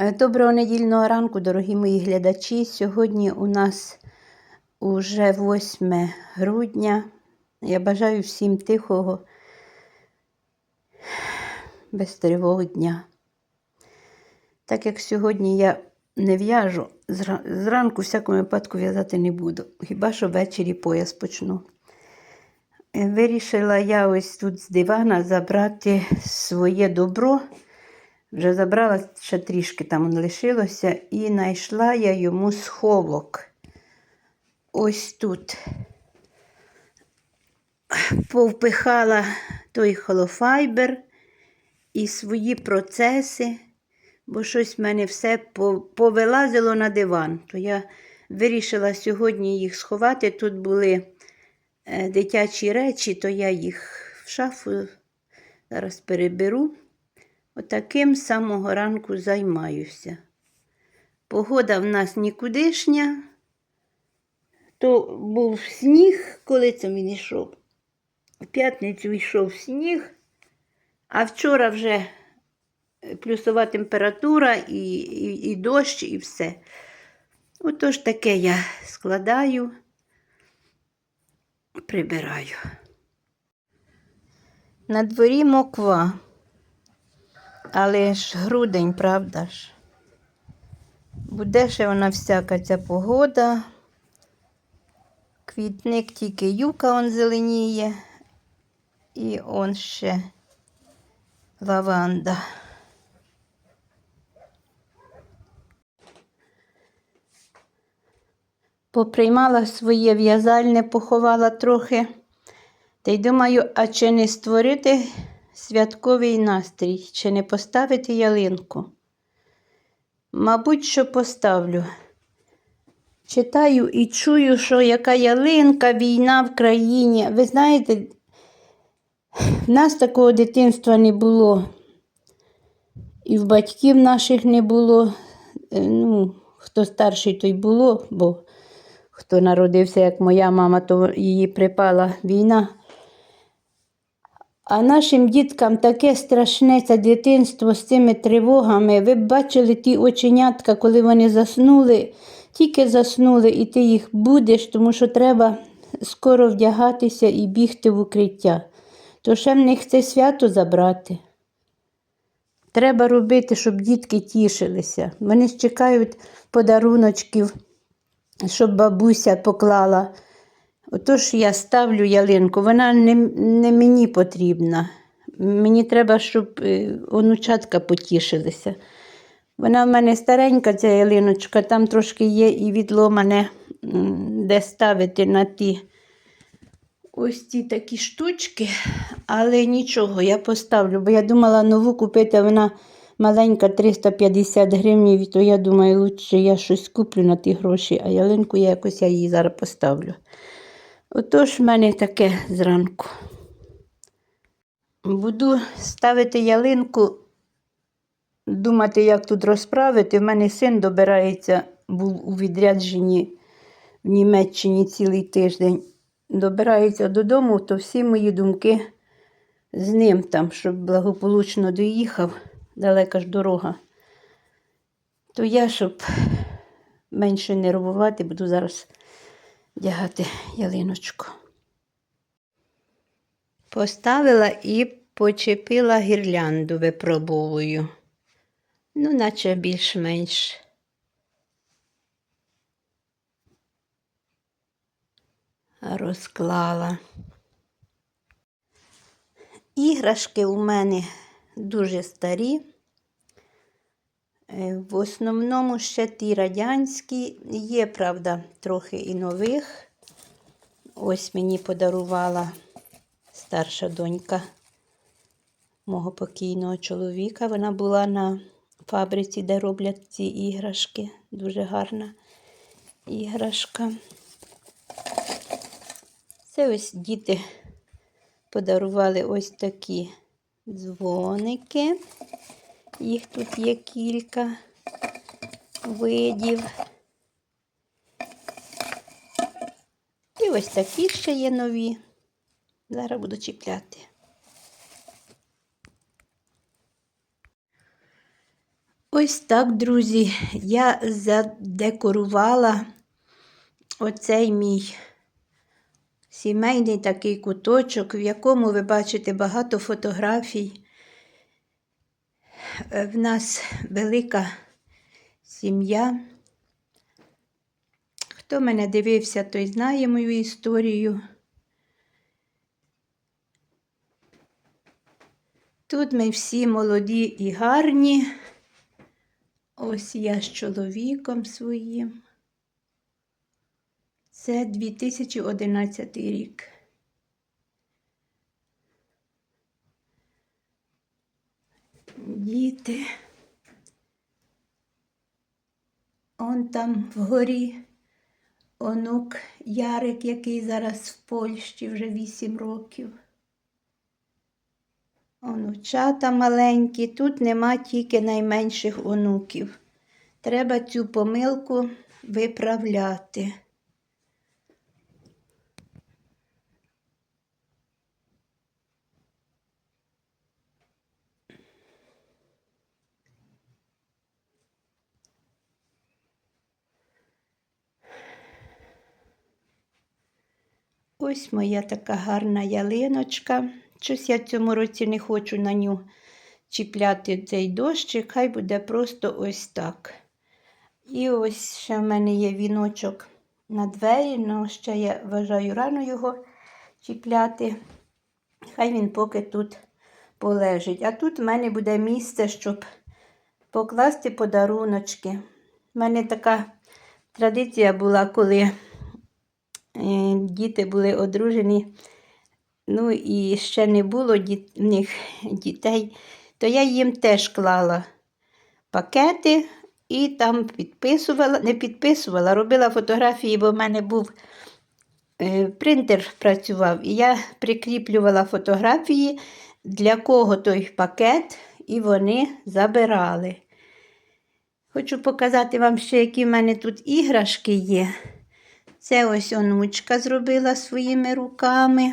Е, Доброго недільного ранку, дорогі мої глядачі. Сьогодні у нас уже 8 грудня. Я бажаю всім тихого, без тривог дня. Так як сьогодні я не в'яжу, зранку всякому випадку в'язати не буду. Хіба що ввечері пояс почну. Е, Вирішила я ось тут з дивана забрати своє добро. Вже забрала ще трішки там лишилося, і знайшла я йому сховок. Ось тут. Повпихала той холофайбер і свої процеси, бо щось в мене все повилазило на диван. То я вирішила сьогодні їх сховати. Тут були е, дитячі речі, то я їх в шафу зараз переберу. Отаким з самого ранку займаюся. Погода в нас нікудишня. То був сніг, коли це він йшов. В п'ятницю йшов сніг, а вчора вже плюсова температура і, і, і дощ, і все. Отож таке я складаю, прибираю. На дворі моква. Але ж грудень, правда ж? Буде ще вона всяка ця погода. Квітник тільки юка он зеленіє. І он ще лаванда. Поприймала своє в'язальне, поховала трохи. Та й думаю, а чи не створити святковий настрій, чи не поставити ялинку? Мабуть, що поставлю. Читаю і чую, що яка ялинка, війна в країні. Ви знаєте, в нас такого дитинства не було. І в батьків наших не було. Е, Ну, хто старший, той було, бо хто народився, як моя мама, то її припала війна. А нашим діткам таке страшне це дитинство з цими тривогами. Ви б бачили ті оченятка, коли вони заснули, тільки заснули, і ти їх будеш, тому що треба скоро вдягатися і бігти в укриття. То ще в них це свято забрати. Треба робити, щоб дітки тішилися. Вони чекають подаруночків, щоб бабуся поклала. Отож я ставлю ялинку, вона не, не мені потрібна. Мені треба, щоб е, онучатка потішилися. Вона в мене старенька, ця ялиночка, там трошки є і відломане, м, де ставити на ті ось ці такі штучки, але нічого, я поставлю, бо я думала нову купити, вона маленька 350 гривень, то я думаю, лучше я щось куплю на ті гроші, а ялинку я якось я її зараз поставлю. Отож в мене таке зранку. Буду ставити ялинку, думати, як тут розправити. В мене син добирається, був у відрядженні в Німеччині цілий тиждень. Добирається додому, то всі мої думки з ним там, щоб благополучно доїхав, далека ж дорога. То я, щоб менше нервувати, буду зараз вдягати ялиночку. Поставила і почепила гірлянду, випробовую. Ну, наче більш-менш. Розклала. Іграшки у мене дуже старі. Е, В основному ще ті радянські. Є, правда, трохи і нових. Ось мені подарувала старша донька мого покійного чоловіка. Вона була на фабриці, де роблять ці іграшки. Дуже гарна іграшка. Це ось діти подарували ось такі дзвоники. Їх тут є кілька видів. І ось такі ще є нові. Зараз буду чіпляти. Ось так, друзі, я задекорувала оцей мій сімейний такий куточок, в якому ви бачите багато фотографій. Е, В нас велика сім'я. Хто мене дивився, той знає мою історію. Тут ми всі молоді і гарні. Ось я з чоловіком своїм. Це 2011 рік. Діти. Он там вгорі онук Ярик, який зараз в Польщі вже 8 років. Онучата маленькі, тут нема тільки найменших онуків. Треба цю помилку виправляти. Ось моя така гарна ялиночка. Щось я цьому році не хочу на ню чіпляти цей дощик, хай буде просто ось так. І ось ще в мене є віночок на двері, але ще я вважаю рано його чіпляти. Хай він поки тут полежить. А тут в мене буде місце, щоб покласти подаруночки. У мене така традиція була, коли діти були одружені. Ну і ще не було діт... в них дітей, то я їм теж клала пакети і там підписувала, не підписувала, робила фотографії, бо в мене був е, принтер працював, і я прикріплювала фотографії, для кого той пакет, і вони забирали. Хочу показати вам ще, які в мене тут іграшки є. Це ось онучка зробила своїми руками.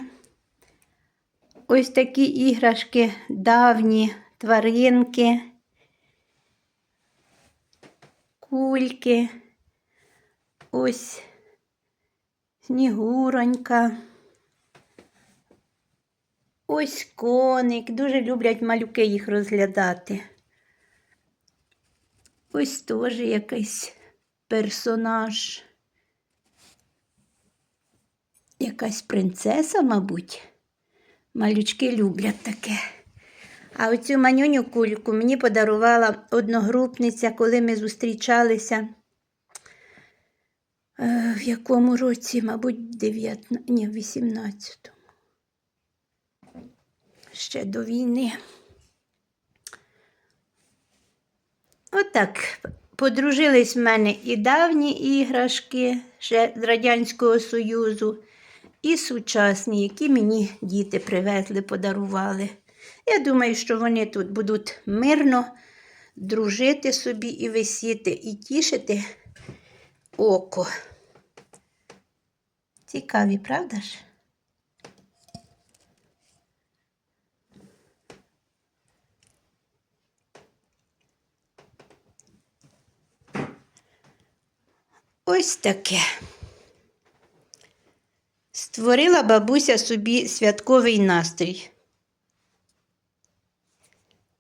Ось такі іграшки, давні тваринки, кульки, ось снігуронька, ось коник. Дуже люблять малюки їх розглядати. Ось теж якийсь персонаж. Якась принцеса, мабуть. Малючки люблять таке. А оцю манюню кульку мені подарувала одногрупниця, коли ми зустрічалися. Е, В якому році, мабуть, 19, ні, в 18-му. Ще до війни. Отак. Подружились в мене і давні іграшки ще з Радянського Союзу, і сучасні, які мені діти привезли, подарували. Я думаю, що вони тут будуть мирно дружити собі і висіти, і тішити око. Цікаві, правда ж? Ось таке. Створила бабуся собі святковий настрій.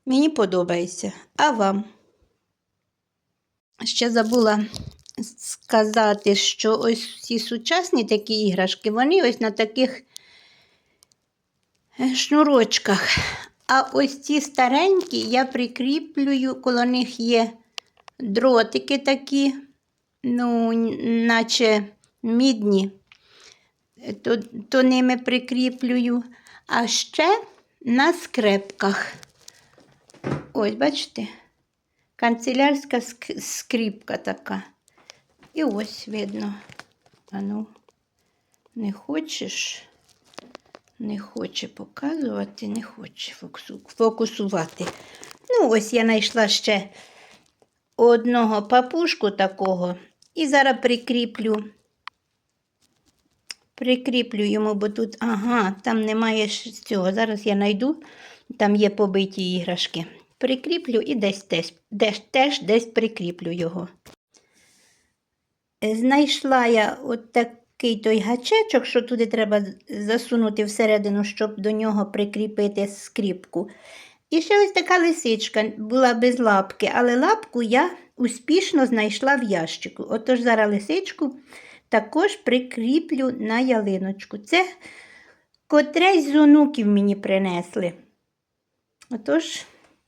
Мені подобається. А вам? Ще забула сказати, що ось ці сучасні такі іграшки, вони ось на таких е, шнурочках. А ось ці старенькі я прикріплюю, коло них є дротики такі, ну, наче мідні то, то ними прикріплюю. А ще на скрепках. Ось, бачите, канцелярська ск- скріпка така. І ось видно. А ну, не хочеш, не хоче показувати, не хоче фокусувати. Ну, ось я знайшла ще одного папушку такого. І зараз прикріплю Прикріплю йому, бо тут, ага, там немає цього. Зараз я знайду, там є побиті іграшки. прикріплю і десь, десь, десь теж десь прикріплю його. Е, Знайшла я от такий той гачечок, що туди треба засунути всередину, щоб до нього прикріпити скріпку. І ще ось така лисичка була без лапки, але лапку я успішно знайшла в ящику. Отож зараз лисичку також прикріплю на ялиночку. Це котресь з онуків мені принесли. Отож,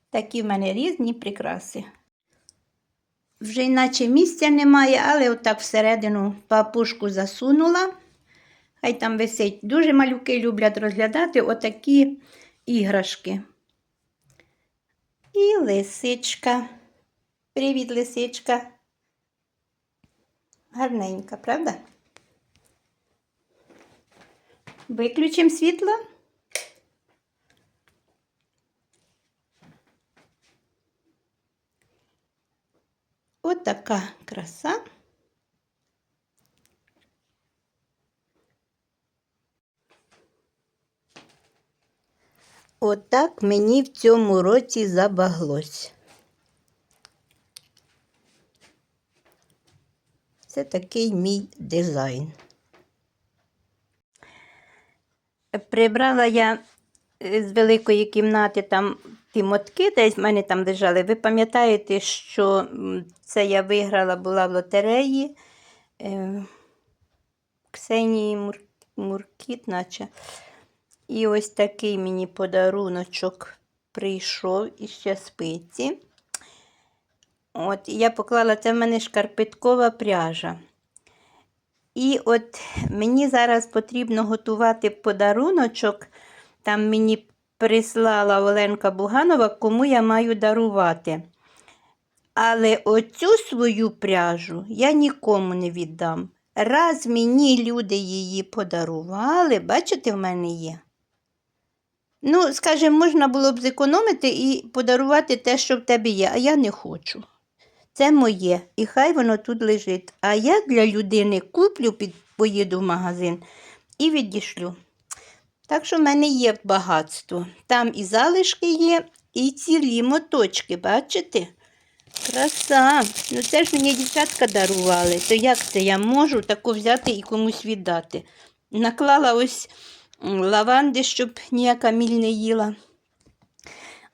такі в мене різні прикраси. Вже іначе місця немає, але отак всередину папушку засунула. Хай там висить. Дуже малюки люблять розглядати отакі іграшки. І лисичка. Привіт, лисичка. Гарненька, правда? Виключимо світло. От така краса. Отак мені в цьому році забаглось. Це такий мій дизайн. Прибрала я е, з великої кімнати там ті мотки, десь в мене там лежали. Ви пам'ятаєте, що це я виграла була в лотереї е, Ксенії Мур... Муркіт, наче. І ось такий мені подаруночок прийшов і ще спиці. От, я поклала, це в мене шкарпеткова пряжа. І от мені зараз потрібно готувати подаруночок. Там мені прислала Оленка Буганова, кому я маю дарувати. Але оцю свою пряжу я нікому не віддам. Раз мені люди її подарували, бачите, в мене є. Ну, скажімо, можна було б зекономити і подарувати те, що в тебе є, а я не хочу. Це моє, і хай воно тут лежить. А я для людини куплю, під, поїду в магазин і відішлю. Так що в мене є багатство. Там і залишки є, і цілі моточки, бачите? Краса. Ну це ж мені дівчатка дарували. То як це я можу таку взяти і комусь віддати? Наклала ось лаванди, щоб ніяка міль не їла.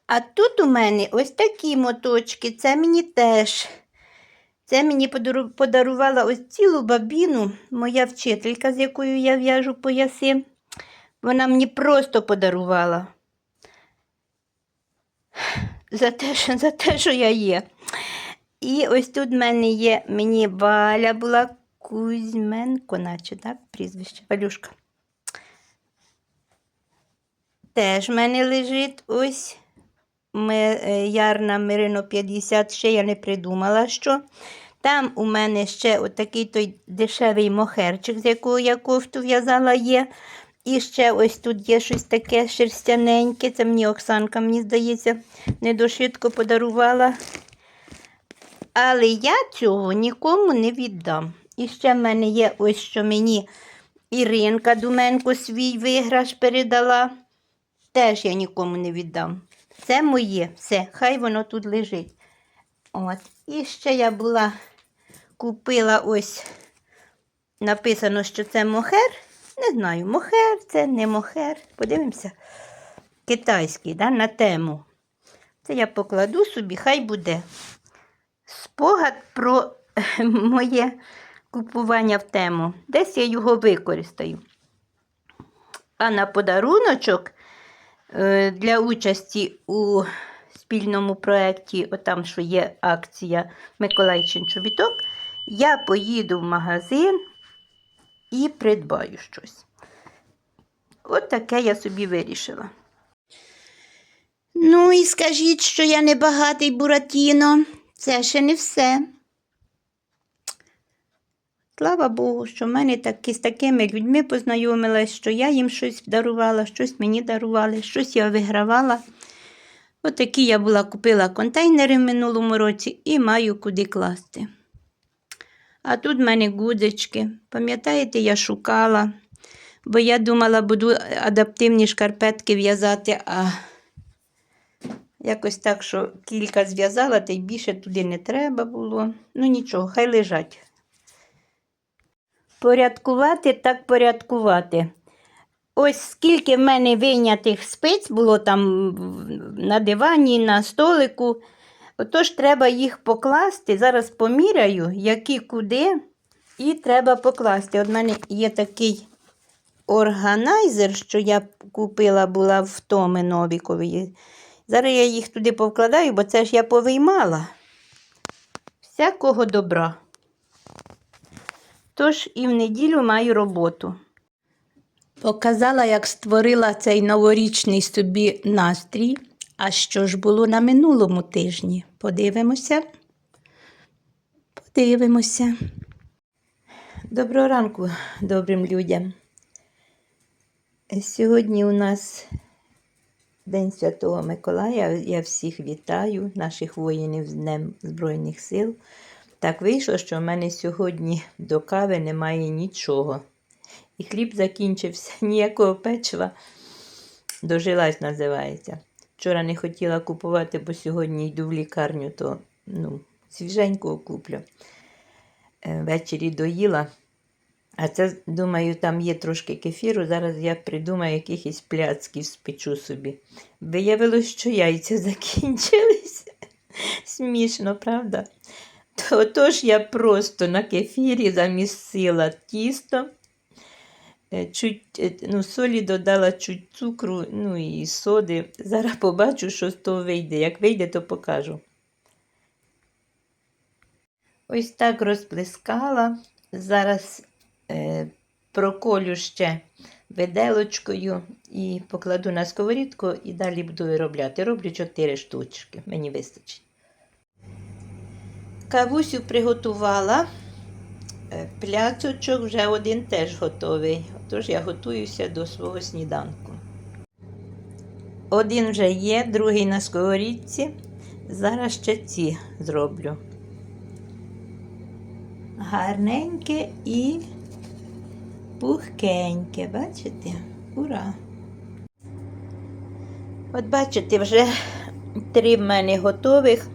А тут у мене ось такі моточки. Це мені теж. Це мені подарувала ось цілу бабіну, моя вчителька, з якою я в'яжу пояси. Вона мені просто подарувала. За те, що, за те, що я є. І ось тут в мене є, мені Валя була Кузьменко, наче, так, прізвище, Валюшка. Теж в мене лежить ось Ярна Мирино 50, ще я не придумала, що. Там у мене ще отакий той дешевий мохерчик, з якого я кофту в'язала є. І ще ось тут є щось таке шерстяненьке. Це мені Оксанка, мені здається, недошитко подарувала. Але я цього нікому не віддам. І ще в мене є ось що мені Іринка Думенко свій виграш передала. Теж я нікому не віддам. Це моє, все, хай воно тут лежить. От. І ще я була, купила ось, написано, що це мохер. Не знаю, мохер це не мохер. Подивимося. Китайський, да, на тему. Це я покладу собі, хай буде спогад про моє купування в тему. Десь я його використаю. А на подаруночок для участі у спільному проєкті, отам, що є акція Миколайчин чобіток, я поїду в магазин і придбаю щось. От таке я собі вирішила. Ну і скажіть, що я не багатий Буратіно. Це ще не все. Слава Богу, що в мене такі, з такими людьми познайомилась, що я їм щось дарувала, щось мені дарували, щось я вигравала. Отакі я була купила контейнери в минулому році і маю куди класти. А тут в мене гудзички. Пам'ятаєте, я шукала, бо я думала, буду адаптивні шкарпетки в'язати, а Якось так, що кілька зв'язала, та й більше туди не треба було. Ну нічого, хай лежать. Порядкувати так порядкувати. Ось скільки в мене вийнятих спиць було там на дивані, на столику. Отож, треба їх покласти. Зараз поміряю, які куди, і треба покласти. От в мене є такий органайзер, що я купила була в Томи Новікової. Зараз я їх туди повкладаю, бо це ж я повиймала. Всякого добра. Тож і в неділю маю роботу. Показала, як створила цей новорічний собі настрій. А що ж було на минулому тижні? Подивимося. Подивимося. Доброго ранку, добрим людям. Сьогодні у нас День Святого Миколая. Я всіх вітаю, наших воїнів з Днем Збройних сил. Так вийшло, що в мене сьогодні до кави немає нічого. І хліб закінчився, ніякого печива. Дожилась, називається. Вчора не хотіла купувати, бо сьогодні йду в лікарню, то ну, свіженького куплю. Е, Ввечері доїла. А це, думаю, там є трошки кефіру. Зараз я придумаю якихось пляцків спечу собі. Виявилось, що яйця закінчилися. Смішно, правда? То, отож я просто на кефірі замісила тісто. Е, Чуть, е, ну, солі додала чуть цукру, ну і соди. Зараз побачу, що з того вийде. Як вийде, то покажу. Ось так розплескала. Зараз е, проколю ще виделочкою і покладу на сковорідку і далі буду виробляти. Роблю 4 штучки, мені вистачить. Кавусю приготувала. Е, Пляцочок вже один теж готовий. Тож я готуюся до свого сніданку. Один вже є, другий на сковорідці. Зараз ще ці зроблю. Гарненьке і пухкеньке, бачите? Ура! От бачите, вже три в мене готових.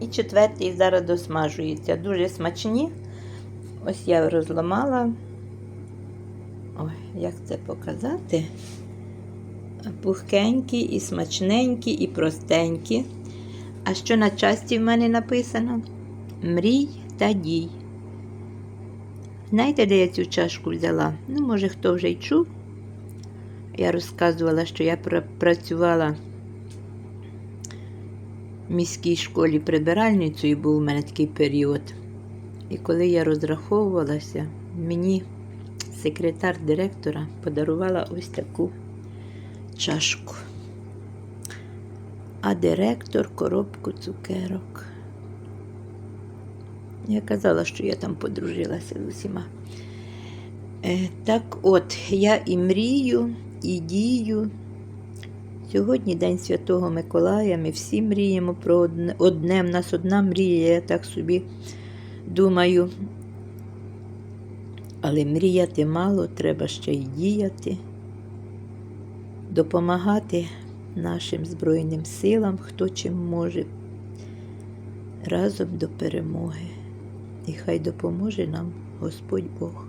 І четвертий зараз досмажується. Дуже смачні. Ось я розламала. Ой, як це показати? Пухкенькі, і смачненькі, і простенькі. А що на часті в мене написано? Мрій та дій. Знаєте, де я цю чашку взяла? Ну, може, хто вже й чув. Я розказувала, що я пра- працювала в міській школі прибиральницею, був у мене такий період. І коли я розраховувалася, мені секретар директора подарувала ось таку чашку. А директор коробку цукерок. Я казала, що я там подружилася з усіма. Е, так от, я і мрію, і дію. Сьогодні День Святого Миколая. Ми всі мріємо про одне. одне. В нас одна мрія, я так собі думаю. Але мріяти мало, треба ще й діяти, допомагати нашим Збройним силам, хто чим може, разом до перемоги. І хай допоможе нам Господь Бог.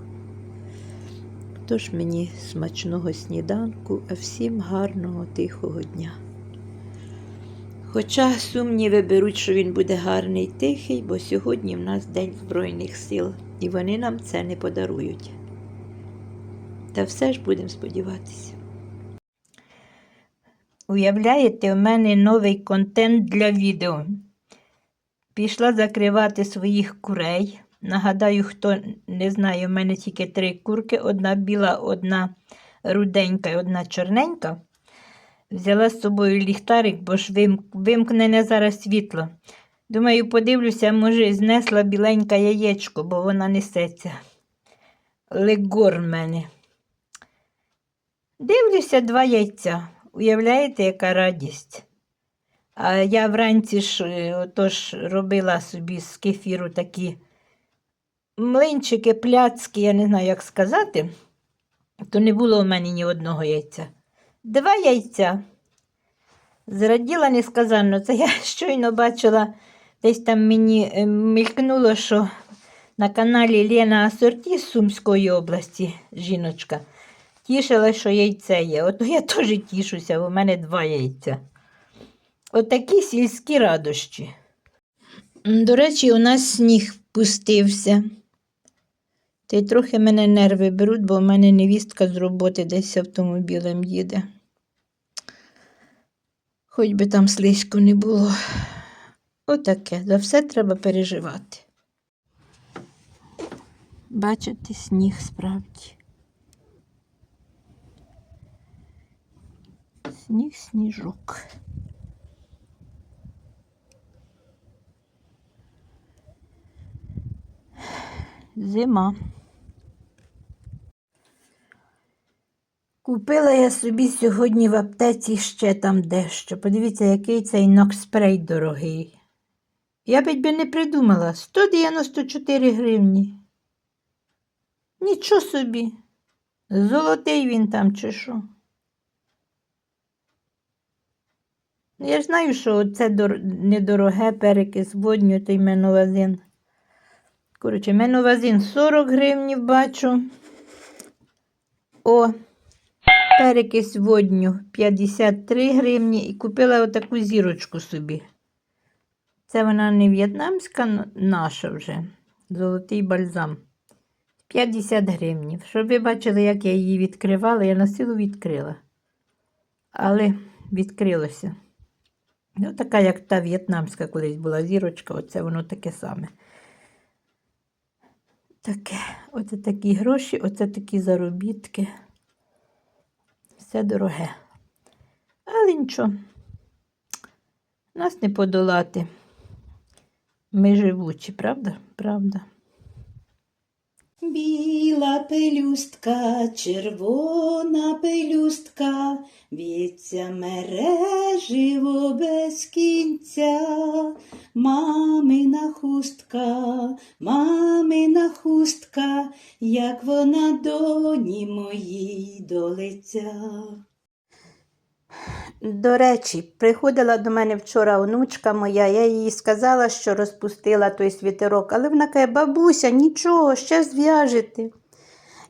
Тож мені смачного сніданку, а всім гарного тихого дня. Хоча сумніви беруть, що він буде гарний тихий, бо сьогодні в нас День Збройних сил, і вони нам це не подарують. Та все ж будемо сподіватися. Уявляєте, у мене новий контент для відео. Пішла закривати своїх курей. Нагадаю, хто не знає, у мене тільки три курки: одна біла, одна руденька і одна чорненька. Взяла з собою ліхтарик, бо ж вим... вимкнене зараз світло. Думаю, подивлюся, може, знесла біленька яєчко, бо вона несеться. Легор в мене. Дивлюся два яйця. Уявляєте, яка радість? А я вранці ж е, отож робила собі з кефіру такі млинчики, пляцки, я не знаю, як сказати, то не було у мене ні одного яйця. Два яйця. Зраділа несказанно. Це я щойно бачила, десь там мені е, мількнуло, що на каналі Лена Асорті з Сумської області жіночка тішила, що яйце є. Ото я теж тішуся, бо в мене два яйця. Отакі сільські радощі. До речі, у нас сніг пустився. Та й трохи мене нерви беруть, бо в мене невістка з роботи десь автомобілем їде. Хоч би там слизько не було. Отаке, за все треба переживати. Бачите, сніг справді. Сніг, сніжок. Зима. Купила я собі сьогодні в аптеці ще там дещо. Подивіться, який цей нокспрей дорогий. Я б би не придумала 194 гривні. Нічого собі. Золотий він там чи що. Я ж знаю, що це дор... недороге перекис водню, той меновазин. Коротше, меновазин 40 гривнів бачу. О, перекись водню 53 гривні і купила отаку зірочку собі. Це вона не в'єтнамська, наша вже. Золотий бальзам. 50 гривнів. Щоб ви бачили, як я її відкривала, я на силу відкрила. Але відкрилося. Ну, така, як та в'єтнамська колись була зірочка, оце воно таке саме. Таке, оце такі гроші, оце такі заробітки. Все дороге. Але нічого. Нас не подолати. Ми живучі, правда? Правда. Біла пелюстка, червона пелюстка, віця мереживо без кінця, мамина хустка, мамина хустка, як вона доні моїй до лиця. До речі, приходила до мене вчора онучка моя, я їй сказала, що розпустила той світерок, але вона каже, бабуся, нічого, ще зв'яжете.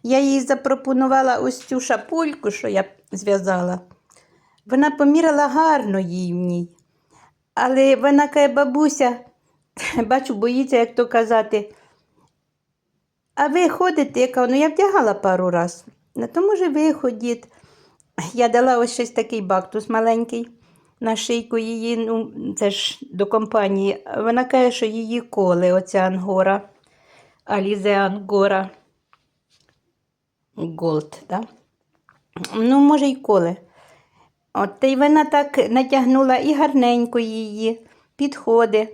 Я їй запропонувала ось цю шапульку, що я зв'язала. Вона поміряла гарно їй в ній. Але вона каже, бабуся, бачу, боїться, як то казати. А ви ходите, я кажу, ну я вдягала пару раз. Ну, то може ви ходіть. Я дала ось щось такий бактус маленький на шийку її, ну, це ж до компанії. Вона каже, що її коле, оця ангора, Алізе Ангора Голд, да? Ну, може, й коле. От, та й вона так натягнула і гарненько її, підходить.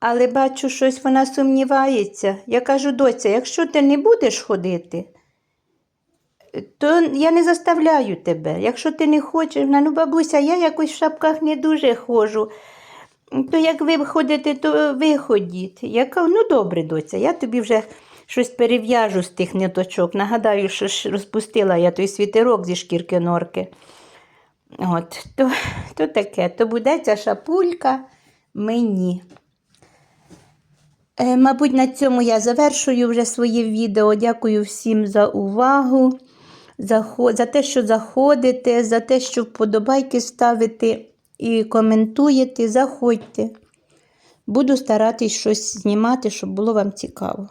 Але бачу, щось вона сумнівається. Я кажу, доця, якщо ти не будеш ходити, то я не заставляю тебе. Якщо ти не хочеш, ну, бабуся, я якось в шапках не дуже ходжу. То як ви ходите, то ви ходіть. Я кажу, ну добре, доця, я тобі вже щось перев'яжу з тих ниточок. Нагадаю, що ж розпустила я той світерок зі шкірки норки. От, то, то таке, то буде ця шапулька мені. Е, Мабуть, на цьому я завершую вже своє відео. Дякую всім за увагу, за те, що заходите, за те, що вподобайки ставите і коментуєте. Заходьте. Буду старатись щось знімати, щоб було вам цікаво.